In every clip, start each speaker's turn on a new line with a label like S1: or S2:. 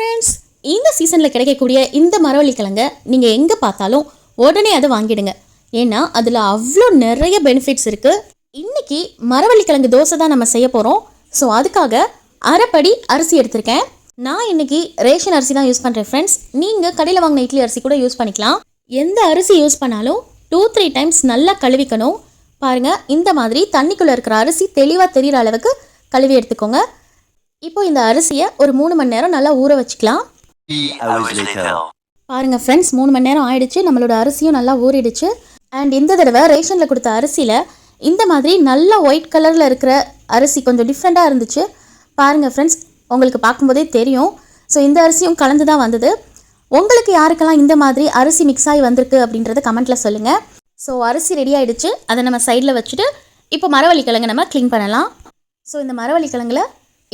S1: Friends இந்த சீசனில் கிடைக்கக்கூடிய இந்த மரவள்ளி கிழங்க நீங்கள் எங்கே பார்த்தாலும் உடனே அதை வாங்கிடுங்க. ஏன்னா அதில் அவ்வளோ நிறைய பெனிஃபிட்ஸ் இருக்குது இன்றைக்கி மரவள்ளி கிழங்கு தோசை தான் நம்ம செய்ய போகிறோம் ஸோ அதுக்காக அரைப்படி அரிசி எடுத்திருக்கேன். நான் இன்னைக்கு ரேஷன் அரிசி தான் யூஸ் பண்ணுறேன் ஃப்ரெண்ட்ஸ் நீங்கள் கடையில் வாங்கின இட்லி அரிசி கூட யூஸ் பண்ணிக்கலாம். எந்த அரிசி யூஸ் பண்ணாலும் டூ த்ரீ டைம்ஸ் நல்லா கழுவிக்கணும். பாருங்கள் இந்த மாதிரி தண்ணிக்குள்ளே இருக்கிற அரிசி தெளிவாக தெரிகிற அளவுக்கு கழுவி எடுத்துக்கோங்க. இப்போ இந்த அரிசியை ஒரு மூணு மணி நேரம் நல்லா ஊற வச்சுக்கலாம். பாருங்க ஃப்ரெண்ட்ஸ் மூணு மணி நேரம் ஆயிடுச்சு. நம்மளோட அரிசியும் நல்லா ஊறிடுச்சு. அண்ட் இந்த தடவை ரேஷனில் கொடுத்த அரிசியில் இந்த மாதிரி நல்ல ஒயிட் கலரில் இருக்கிற அரிசி கொஞ்சம் டிஃப்ரெண்ட்டாக இருந்துச்சு. பாருங்கள் ஃப்ரெண்ட்ஸ் உங்களுக்கு பார்க்கும்போதே தெரியும். ஸோ இந்த அரிசியும் கலந்து தான் வந்தது. உங்களுக்கு யாருக்கெல்லாம் இந்த மாதிரி அரிசி மிக்ஸ் ஆகி வந்திருக்கு அப்படின்றத கமெண்ட்டில் சொல்லுங்கள் ஸோ அரிசி ரெடி ஆகிடுச்சு அதை நம்ம சைடில் வச்சுட்டு இப்போ மரவள்ளி கிழங்கு நம்ம க்ளீன் பண்ணலாம். ஸோ இந்த மரவள்ளி கிழங்குல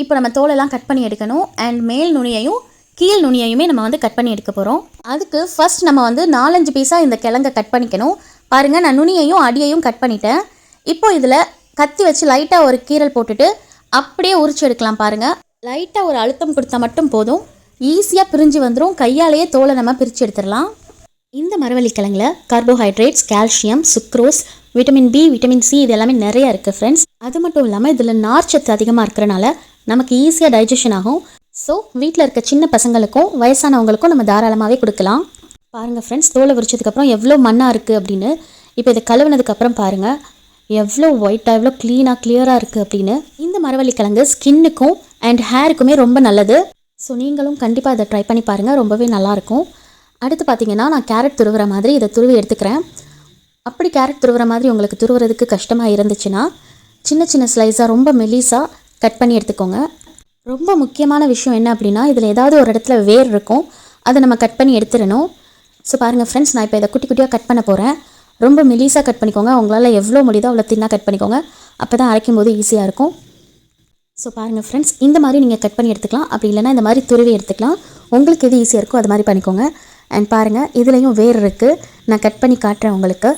S1: இப்போ நம்ம தோலெல்லாம் கட் பண்ணி எடுக்கணும். அண்ட் மேல் நுனியையும் கீழ் நுனியையுமே நம்ம வந்து கட் பண்ணி எடுக்க போகிறோம் அதுக்கு ஃபர்ஸ்ட் நம்ம வந்து நாலஞ்சு பீஸாக இந்த கிழங்கை கட் பண்ணிக்கணும். பாருங்கள் நான் நுனியையும் அடியையும் கட் பண்ணிட்டேன். இப்போ இதில் கத்தி வச்சு லைட்டாக ஒரு கீரல் போட்டுட்டு அப்படியே உரிச்சு எடுக்கலாம் பாருங்கள் லைட்டாக ஒரு அழுத்தம் கொடுத்தா மட்டும் போதும். ஈஸியாக பிரிஞ்சு வந்துடும் கையாலேயே தோலை நம்ம பிரித்து எடுத்துடலாம். இந்த மரவள்ளி கிழங்குல carbohydrates calcium sucrose vitamin B vitamin C இது எல்லாமே நிறைய இருக்குது ஃப்ரெண்ட்ஸ் அது மட்டும் இல்லாமல் இதில் நார்ச்சத்து அதிகமாக இருக்கிறனால நமக்கு ஈஸியாக டைஜஷன் ஆகும். ஸோ வீட்டில் இருக்க சின்ன பசங்களுக்கும் வயசானவங்களுக்கும் நம்ம தாராளமாகவே கொடுக்கலாம். பாருங்கள் ஃப்ரெண்ட்ஸ் தோலை விரிச்சதுக்கப்புறம் எவ்வளோ மண்ணாக இருக்குது அப்படின்னு இப்போ இதை கழுவுனதுக்கப்புறம் பாருங்கள் எவ்வளோ ஒயிட்டாக எவ்வளோ க்ளீனாக கிளியராக இருக்குது அப்படின்னு. இந்த மரவள்ளி கிழங்கு ஸ்கின்னுக்கும் அண்ட் ஹேருக்குமே ரொம்ப நல்லது. ஸோ நீங்களும் கண்டிப்பாக இதை ட்ரை பண்ணி பாருங்கள் ரொம்பவே நல்லாயிருக்கும் அடுத்து பார்த்தீங்கன்னா நான் கேரட் துருவுற மாதிரி இதை துருவி எடுத்துக்கிறேன். அப்படி கேரட் துருவுற மாதிரி உங்களுக்கு துருவுறதுக்கு கஷ்டமாக இருந்துச்சுன்னா சின்ன சின்ன ஸ்லைஸாக ரொம்ப மெலிசாக கட் பண்ணி எடுத்துக்கோங்க. ரொம்ப முக்கியமான விஷயம் என்ன அப்படின்னா இதில் ஏதாவது ஒரு இடத்துல வேர் இருக்கும். அதை நம்ம கட் பண்ணி எடுத்துடணும். ஸோ பாருங்கள் ஃப்ரெண்ட்ஸ் நான் இப்போ இதை குட்டி குட்டியாக கட் பண்ண போகிறேன் ரொம்ப மெலிசாக கட் பண்ணிக்கோங்க. உங்களால் எவ்வளோ முடியுதோ அவ்வளோ தின்னாக கட் பண்ணிக்கோங்க. அப்போ தான் அரைக்கும் போது ஈஸியாக இருக்கும். ஸோ பாருங்கள் ஃப்ரெண்ட்ஸ் இந்த மாதிரி நீங்கள் கட் பண்ணி எடுத்துக்கலாம். அப்படி இல்லைன்னா இந்த மாதிரி துருவி எடுத்துக்கலாம். உங்களுக்கு எது ஈஸியாக இருக்கோ அது மாதிரி பண்ணிக்கோங்க. அண்ட் பாருங்கள் இதுலேயும் வேர் இருக்குது நான் கட் பண்ணி காட்டுறேன் உங்களுக்கு.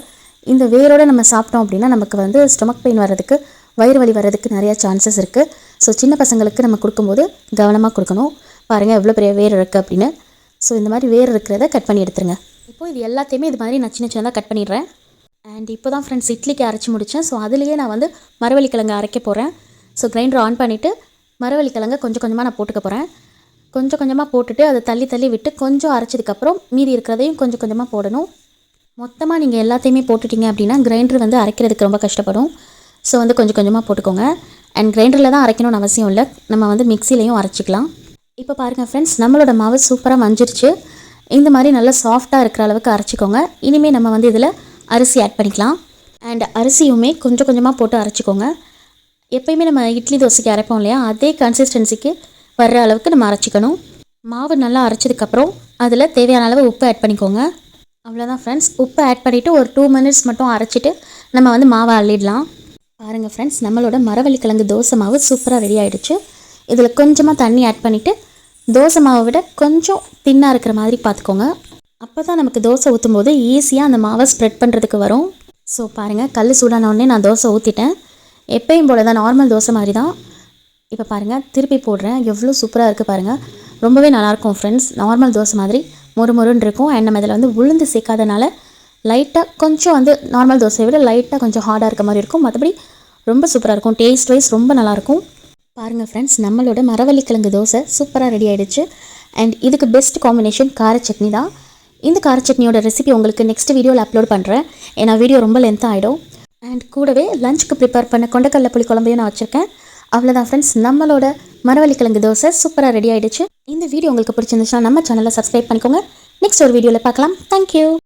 S1: இந்த வேரோடு நம்ம சாப்பிட்டோம் அப்படின்னா நமக்கு வந்து ஸ்டொமக் பெயின் வர்றதுக்கு வயிறு வலி வர்றதுக்கு நிறையா சான்சஸ் இருக்குது ஸோ சின்ன பசங்களுக்கு நம்ம கொடுக்கும்போது கவனமாக கொடுக்கணும். பாருங்கள் எவ்வளோ பெரிய வேர் இருக்குது அப்படின்னு. ஸோ இந்த மாதிரி வேர் இருக்கிறத கட் பண்ணி எடுத்துருங்க. இப்போ இது எல்லாத்தையுமே இது மாதிரி நான் சின்ன சின்னதாக கட் பண்ணிடுறேன். அண்ட் இப்போ தான் ஃப்ரெண்ட்ஸ் இட்லிக்கு அரைச்சி முடித்தேன் ஸோ அதுலேயே நான் வந்து மரவள்ளி கிழங்கு அரைக்க போகிறேன் ஸோ கிரைண்டர் ஆன் பண்ணிவிட்டு மரவள்ளிக்கிழங்க கொஞ்சம் கொஞ்சமாக நான் போட்டுக்க போகிறேன் கொஞ்சம் கொஞ்சமாக போட்டுட்டு அதை தள்ளி தள்ளி விட்டு கொஞ்சம் அரைச்சதுக்கப்புறம் மீதி இருக்கிறதையும் கொஞ்சம் கொஞ்சமாக போடணும். மொத்தமாக நீங்கள் எல்லாத்தையுமே போட்டுட்டீங்க அப்படின்னா கிரைண்டர் வந்து அரைக்கிறதுக்கு ரொம்ப கஷ்டப்படும். ஸோ வந்து கொஞ்சம் கொஞ்சமாக போட்டுக்கோங்க. அண்ட் கிரைண்டரில் தான் அரைக்கணும்னு அவசியம் இல்லை. நம்ம வந்து மிக்சிலையும் அரைச்சிக்கலாம். இப்போ பாருங்கள் ஃப்ரெண்ட்ஸ் நம்மளோட மாவு சூப்பராக மஞ்சிருச்சு இந்த மாதிரி நல்லா சாஃப்டாக இருக்கிற அளவுக்கு அரைச்சிக்கோங்க. இனிமேல் நம்ம வந்து இதில் அரிசி ஆட் பண்ணிக்கலாம். அண்ட் அரிசியுமே கொஞ்சம் கொஞ்சமாக போட்டு அரைச்சிக்கோங்க. எப்பயுமே நம்ம இட்லி தோசைக்கு அரைப்போம் இல்லையா? அதே கன்சிஸ்டன்சிக்கு வர்ற அளவுக்கு நம்ம அரைச்சிக்கணும். மாவு நல்லா அரைச்சதுக்கப்புறம் அதில் தேவையான அளவு உப்பு ஆட் பண்ணிக்கோங்க. அவ்வளோதான் ஃப்ரெண்ட்ஸ் உப்பு ஆட் பண்ணிவிட்டு ஒரு டூ மினிட்ஸ் மட்டும் அரைச்சிட்டு நம்ம வந்து மாவை அள்ளிடலாம். பாருங்கள் ஃப்ரெண்ட்ஸ் நம்மளோட மரவள்ளி கிழங்கு தோசை மாவு சூப்பராக ரெடி ஆகிடுச்சு இதில் கொஞ்சமாக தண்ணி ஆட் பண்ணிவிட்டு தோசை மாவை விட கொஞ்சம் தின்னாக இருக்கிற மாதிரி பார்த்துக்கோங்க. அப்போ தான் நமக்கு தோசை ஊற்றும் போது ஈஸியாக அந்த மாவை ஸ்ப்ரெட் பண்ணுறதுக்கு வரும். ஸோ பாருங்கள் கல் சூடான உடனே நான் தோசை ஊற்றிட்டேன் எப்பயும் போல் தான் நார்மல் தோசை மாதிரி தான். இப்போ பாருங்கள் திருப்பி போடுறேன். எவ்வளோ சூப்பராக இருக்குது பாருங்கள் ரொம்பவே நல்லாயிருக்கும் ஃப்ரெண்ட்ஸ் நார்மல் தோசை மாதிரி மொறு மொறுன்னு இருக்கும். அண்ட் நம்ம இதில் வந்து உளுந்து சேர்க்காதனால லைட்டாக கொஞ்சம் வந்து நார்மல் தோசையை விட லைட்டாக கொஞ்சம் ஹார்டாக இருக்க மாதிரி இருக்கும். மற்றபடி ரொம்ப சூப்பராக இருக்கும். டேஸ்ட் வைஸ் ரொம்ப நல்லாயிருக்கும் பாருங்கள் ஃப்ரெண்ட்ஸ் நம்மளோட மரவள்ளிக்கிழங்கு தோசை சூப்பராக ரெடி ஆகிடுச்சு அண்ட் இதுக்கு பெஸ்ட் காம்பினேஷன் கார சட்னி தான். இந்த கார சட்னியோட ரெசிபி உங்களுக்கு நெக்ஸ்ட் வீடியோவில் அப்லோட் பண்ணுறேன் ஏன்னா வீடியோ ரொம்ப லென்த் ஆகிடும் அண்ட் கூடவே லஞ்சுக்கு ப்ரிப்பேர் பண்ண கொண்டக்கடல புளி குழம்பையும் நான் வச்சுருக்கேன். அவ்வளோதான் ஃப்ரெண்ட்ஸ் நம்மளோட மரவள்ளிக்கிழங்கு தோசை சூப்பராக ரெடி ஆகிடுச்சு இந்த வீடியோ உங்களுக்கு பிடிச்சிருந்துச்சுன்னா நம்ம சேனலை சப்ஸ்கிரைப் பண்ணிக்கோங்க. நெக்ஸ்ட் ஒரு வீடியோவில் பார்க்கலாம். தேங்க்யூ